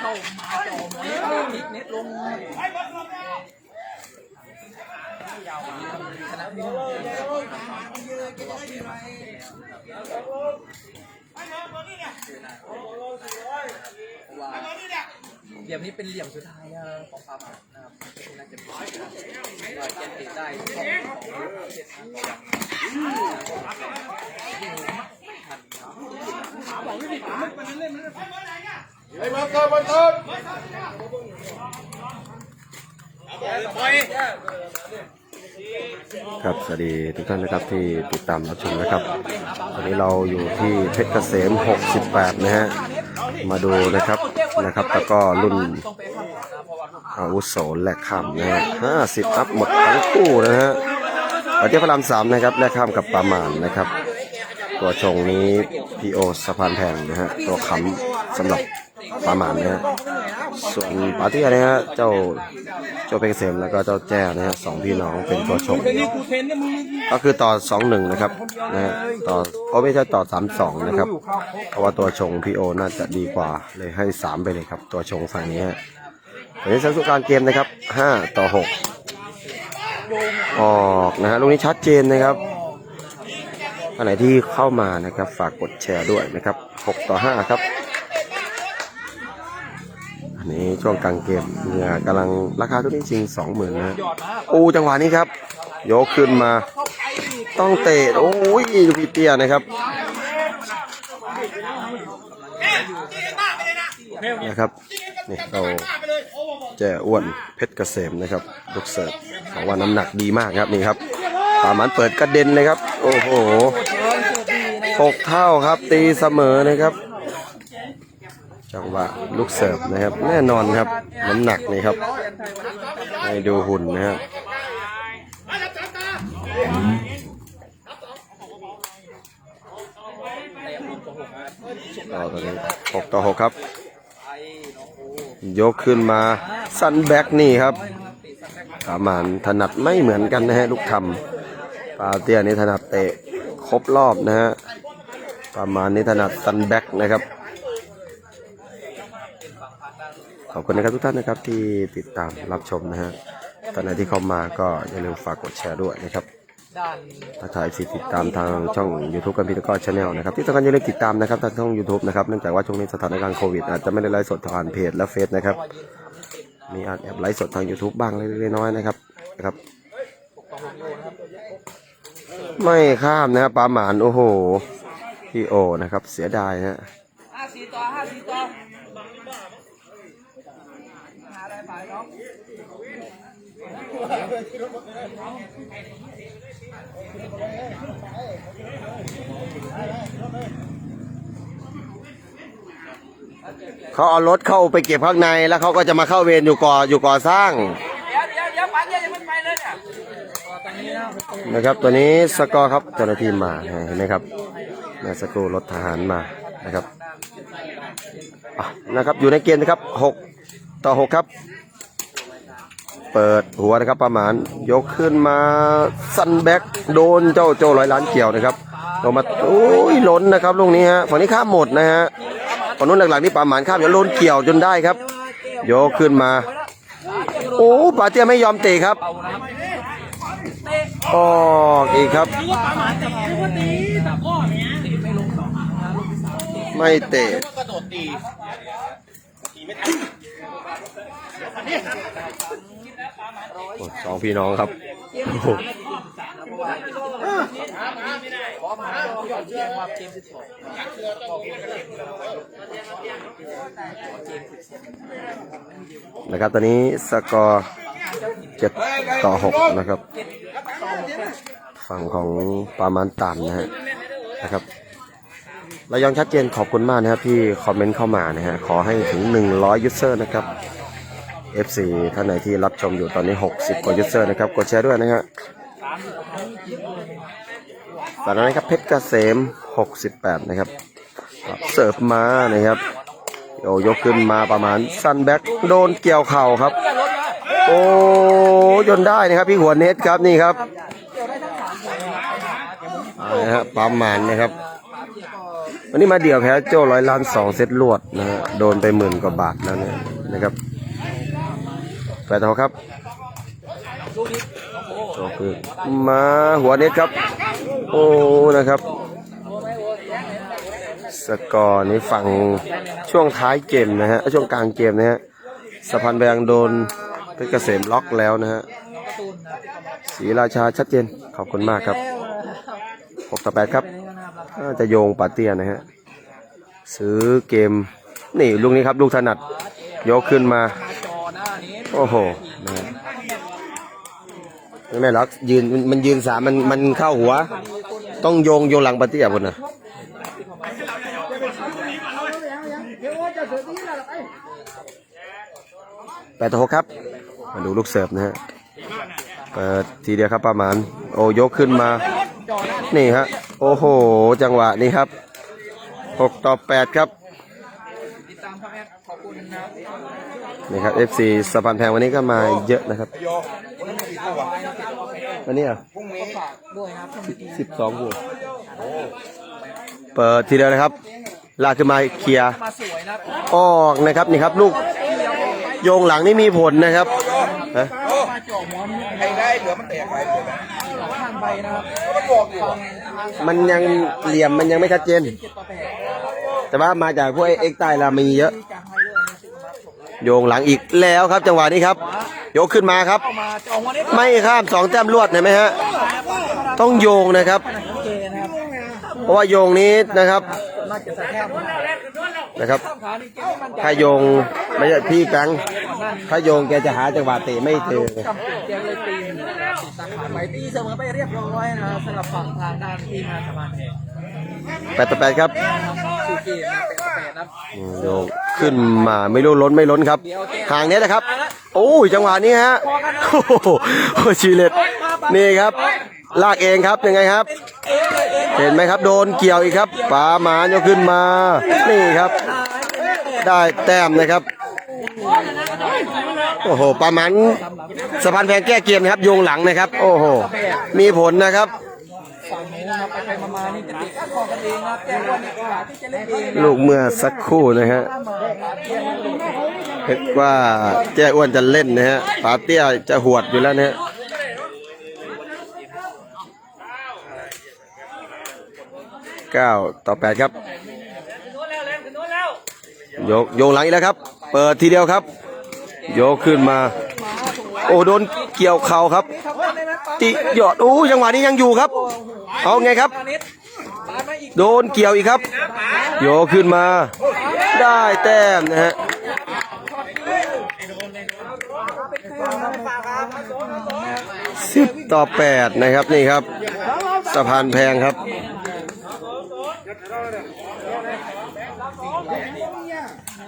เข้ามาจอมเน็ตเน็ตลงชนะพี่ว่าเหลี่ยมนี้เป็นเหลี่ยมสุดท้ายของฟาร์มนะครับน่าจะเป็นรอยแกนติดได้ของเจ็ดทางไอ้มาเกินมาเกิน ครับสวัสดีทุกท่านนะครับที่ติดตามรับชมนะครับตอนนี้เราอยู่ที่เพชรเกษม 68 นะฮะมาดูนะครับนะครับแล้วก็รุ่นต้องไปข้ามก่อนนะเพราะว่าลูกอาวุโสแลกข้ามนะฮะ50 อัพหมดทั้งคู่นะฮะประเทศพระรามสามนะครับแลกข้ามกับปาหมานนะครับ ตัวชงนี้พีโอสะพานแพงนะฮะตัวขำสำหรับ ปาหมานนะฮะส่วนปาเตี้ยนะฮะเจ้าโจเพชรเกษมแล้วก็เจ้าแจ้นะฮะสองพี่น้องเป็นตัวชงก็คือต่อสองหนึ่งนะครับนะฮะต่อโอ้ไม่ใช่ต่อสามสองนะครับเพราะว่าตัวชงพีโอน่าจะดีกว่าเลยให้สามไปเลยครับ ตัวชงฝั่งนี้ฮะวันนี้สัสุการเกมนะครับห้าต่อหกออกนะฮะลูกนี้ชัดเจนนะครับอันไหนที่เข้ามานะครับฝากกดแชร์ด้วยนะครับหกต่อห้าครับ นนี้ช่วงกลางเกมเนี่ยกำลังราคาตัวนี้จริงสองหมื่นนะฮะหยอดมาโอ้จังหวะนี้ครับ ยกขึ้นมา ต้องเตะโอ้ยดูพี่เตี้ยนะครับนะครับนี่เราแจ้อ้วนเพชรเกษมนะครับลูกเสิร์ฟบอกว่าน้ำหนักดีมากครับนี่ครับปามันเปิดกระเด็นเลยครับ โอ้โหหกเท่าครับตีเสมอนะครับ จังหวะลูกเสิร์ฟนะครับ แน่นอนครับ น้ำหนักนี่ครับให้ดูหุ่นนะครับต่อตอนนี้หกต่อหกครับ ยกขึ้นมาซันแบ็กนี่ครับประมาณถนัดไม่เหมือนกันนะฮะลูกทำปาเตียนี่ถนัดเตะครบรอบนะฮะประมาณนี้ถนัดซันแบ็กนะครับ ข อบคุณนะครับทุกท่านนะครับที่ติดตามรับชมนะฮะตอนไหนที่เข้ามาก็อย่าลืมฝากกดแชร์ด้วยนะครับถ้าถ่ายสิติดตามทางช่อง YouTube กันพีตะกร้อชาแนลนะครับที่สำคัญอย่าลืมติดตามนะครับทางช่อง YouTube นะครับเนื่องจากว่าช่วงนี้สถานการณ์โควิดอาจจะไม่ได้ไลฟ์สดผ่านเพจและเฟซนะครับมีอาจแอบไลฟ์สดทาง YouTube บ้างเล็กๆน้อยๆนะครับนะครับ ไม่ข้ามนะครับปลาหมานโอ้โหพี่โอนะครับเสียดายฮะห้าสี่ต่อห้าสี่ต่อหาได้ไป เขาเอารถเข้าไปเก็บข้างในแล้วเขาก็จะมาเข้าเวรอยู่ก่ออยู่ก่อสร้างนะครับตัวนี้สกอร์ครับเจ้าหน้าที่มาเห็นไหมครับสกูรถทหารมานะครับนะครับอยู่ในเกณฑ์นะครับหกต่อหกครับ เปิดหัวนะครับประมาณยกขึ้นมาซันแบ็กโดนเจ้าโจร้อยล้านเกี่ยวนะครับลงมาโอ้ยล้นนะครับลูกนี้ฮะฝั่งนี้ข้ามหมดนะฮะฝั่งนู้นหลังๆนี่ปาหมานข้ามอย่าล้นเกี่ยวจนได้ครับ ยกขึ้นมา โอ้ปาเตี้ยไม่ยอมเตะครับออกอีกครับ ไม่เตะโอ้ สองพี่น้องครับนะครับ ตอนนี้สกอร์เจ็ดต่อหกนะครับ ฝั่งของปามันตันนะฮะนะครับเรายังชัดเจนขอบคุณมากนะครับที่คอมเมนต์เข้ามานะฮะขอให้ถึง 100 ยูเซอร์นะครับ FC ท่านไหนที่รับชมอยู่ตอนนี้ 60 กว่ายูเซอร์นะครับ กดแชร์ด้วยนะฮะตอนนั้นครับเพชรเกษม 68 นะครับครับเสิร์ฟมานะครับโยยกขึ้นมาประมาณซันแบ็กโดนเกี่ยวเข่าครับ โอ้ยนได้นะครับ พี่หัวเน็ตครับนี่ครับเอาละฮะปั๊มมันนะครับ วันนี้มาเดี่ยวแพ้โจ้ร้อยล้านสองเซตรวดนะฮะโดนไปหมื่นกว่าบาทแล้วเนี่ยนะครับ แปดต่อครับโอ้คือมาหัวเน็ตครับ โอ้ นะครับ สกอร์นี้ฝั่งช่วงท้ายเกมนะฮะ ช่วงกลางเกมนะฮะสะพานแบงโดนเพชรเกษมล็อกแล้วนะฮะน้องการ์ตูนนะที่เข้ามาศรีราชาชัดเจน ขอบคุณมากครับแล้วนะครับหกต่อแปดครับจะโยงปาเตียนะฮะ ซื้อเกม นี่ลูกนี้ครับ ลูกถนัด ยกขึ้นมา โอ้โหนะไม่แม่ล็อกยืนมันยืนสามมันมันเข้าหัว ต้องโยงโยงหลังปาเตียบนนะแปดต่อหกครับ มาดูลูกเสิร์ฟนะฮะ เปิดทีเดียวครับประมาณ โอ้ยกขึ้นมา นี่ฮะ โอ้โห จังหวะนี้ครับหกต่อแปดครับ ติดตามครับแอดขอบคุณนะครับนี่ครับ FC สะพานแพงวันนี้ก็มาเยอะนะครับ วันนี้อะฝากด้วยนะครับท่านผู้ชมสิบสองบวกเปิดทีเดียวนะครับ ลากขึ้นมาเคลียร์มาสวยนะครับออกนะครับนี่ครับลูกโยงหลังนี่มีผลนะครับฮะมาจ่อหมอนนี่ใครได้เหลือมันแตกไปข้างใบนะครับมันบอกอยู่ฟังทางมันยังเหลี่ยมมันยังไม่ชัดเจนเจ็ดต่อแปดแต่ว่ามาจากพวกเอ็กซ์ใต้เรามีเยอะ โยงหลังอีกแล้วครับจังหวะนี้ครับ ยกขึ้นมาครับ ไม่ข้ามสองแต้มรวดเห็นไหมฮะต้องโยงนะครับ เพราะว่าโยงนี้นะครับนะครับใจถ้าโยงไม่ใช่พี่แกังถ้าโยงแกจะหาจังหวะเตะไม่เจอเป็นเกมเลยตีติดตาขาไปเสมอไปเรียบร้อยนะสำหรับฝั่งทางด้านที่มาสมาน แปดต่อแปดครับโยงขึ้นมาไม่รู้ล้นไม่ล้นครับห่างเนี้ยนะครับ โอ้ยจังหวะนี้ฮะโอ้โหชีเลตนี่ครับ ลากเองครับยังไงครับ เห็นไหมครับโดนเกี่ยวอีกครับปาหมานยกขึ้นมา นี่ครับ ได้แต้มนะครับโอ้โหปาหมันสะพานแพงแก้เกมนะครับโยงหลังนะครับ โอ้โห มีผลนะครับ ฝั่งนู้นครับไปไปมาๆนี่จะติดข้อคอกันเองนะครับแต่ว่านโอกาที่จะเล่นเองนะลูกเมื่อสักครู่นะฮะเห็นว่าแจ้อ้วนจะเล่นนะฮะปาเตี้ยจะหวดอยู่แล้วนะฮะเก้าต่อแปดครับ โยกโยงหลังอีกแล้วครับ เปิดทีเดียวครับ โยกขึ้นมา โอ้โดนเกี่ยวเข่าครับครับว่าในนั้นปาติหยอดโอ้จังหวะนี้ยังอยู่ครับ เอาไงครับปานิดปามาอีกโดนเกี่ยวอีกครับ โยกขึ้นมา ได้แต้มนะฮะสิบต่อแปดนะครับนี่ครับ สะพานแพงครับ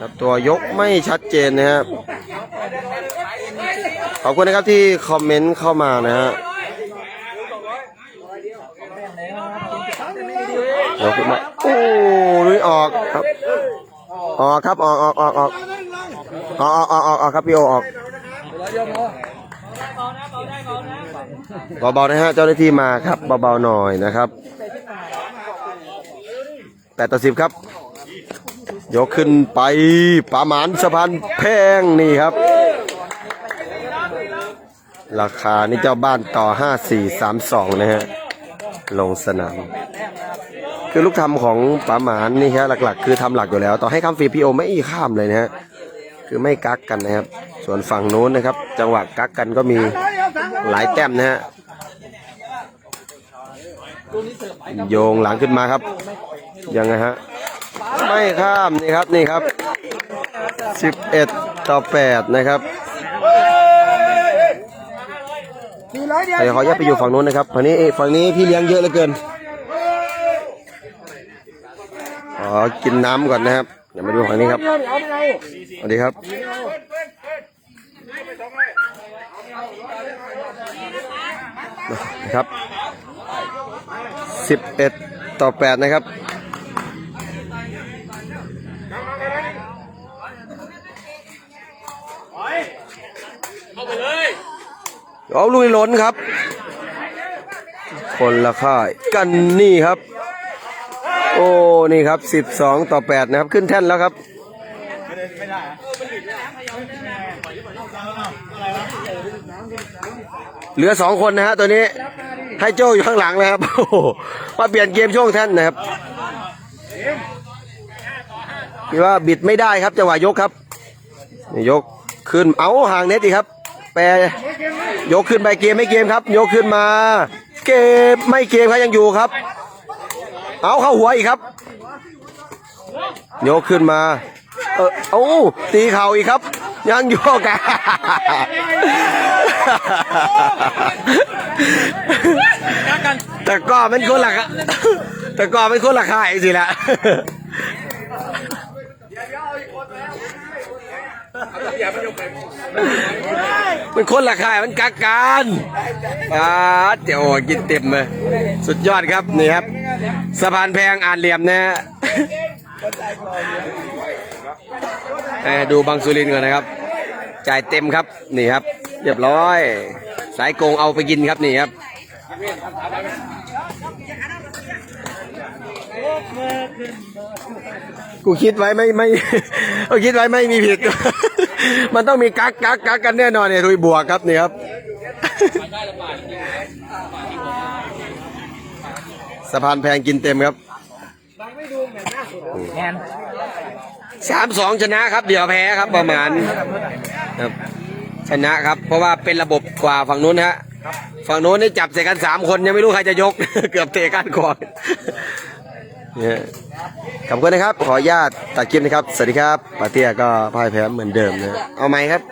ครับตัวยกไม่ชัดเจนนะครับ ขอบคุณนะครับที่คอมเมนต์เข้ามานะฮะย กขึ้นมาโอ้ลุยออกครับออกครับออกออกออกออกออกออกออกออกออกครับพี่โอออกเดี๋ยวพอเบาๆนะฮะเจ้าหน้าที่มาครับเบาๆหน่อยนะครับแปดต่อสิบครับ ยกขึ้นไปประมาณสะพานแพงนี่ครับ ราคานี่เจ้าบ้านต่อ 5432 นะฮะ ลงสนาม คือลูกทำของป๋าหมานนี่ฮะหลักๆ คือทำหลักอยู่แล้ว ต่อให้ข้ามฟรีพีโอไม่อีข้ามเลยนะฮะคือไม่กักกันนะครับ ส่วนฝั่งนู้นนะครับ จังหวะกักกันก็มีหลายแต้มนะฮะโยงหลังขึ้นมาครับ ยังไงฮะไม่ข้ามนี่ครับนี่ครับ 11 ต่อ 8 นะครับเดี๋ยวขอแยกไปอยู่ฝั่งนู้นนะครับฝั่งนี้ฝั่งนี้พี่เลี้ยงเยอะเหลือเกิน ข อกินน้ำก่อนนะครับ เดี๋ยวมาดูฝั่งนี้ครับ สวัสดีครับ นะครับ11ต่อ8นะครับเอาลุยล้นครับ คนละค่าย กันนี่ครับ โอ้ นี่ครับสิบสองต่อแปดนะครับ ขึ้นแท่นแล้วครับเหลือสองคนนะฮะตัวนี้ ให้โจ้อยู่ข้างหลังนะครับมาเปลี่ยนเกมช่วงแท่นนะครับพี่ว่าบิดไม่ได้ครับจังหวะยกครับ ยกขึ้นเอาห่างเน็ตอีกครับ แปรยกขึ้นไปเกมไม่เกมครับ ยกขึ้นมา เกมไม่เกมครับยังอยู่ครับ เอาเข้าหัวอีกครับยกขึ้นมา เออเอาตีเข่าอีกครับ ยังโยกกันแต่ก็เป็นคนละแต่ก็เป็นคนละค่ายสิละ มันคนละค่ายมันกักกันอ่าเดี๋วกินเต็มเลยสุดยอดครับนี่ครับสะพานแพงอ่านเหลี่ยมนะฮะเอ่อดูบางสุรินก่อนนะครับ จ่ายเต็มครับนี่ครับ เรียบร้อย สายโกงเอาไปกินครับนี่ครับกูคิดไว้ไม่ไม่ กูคิดไว้ไม่มีผิด มันต้องมีกักกักกักกันแน่นอนเนี่ยทุยบวกครับนี่ครับ สะพานแพงกินเต็มครับแทนสามสองชนะครับ เดี๋ยวแพ้ครับประมาณครับชนะครับ เพราะว่าเป็นระบบกว่าฝั่งนู้นนะฮะฝั่งนู้นนี่จับใส่กันสามคนยังไม่รู้ใครจะยก เกือบเตะกันก่อน เนี่ยขอบคุณนะครับ ขออนุญาตตัดคลิปนะครับ สวัสดีครับปาเตียก็พ่ายแพ้เหมือนเดิมนะ เอาไหมครับ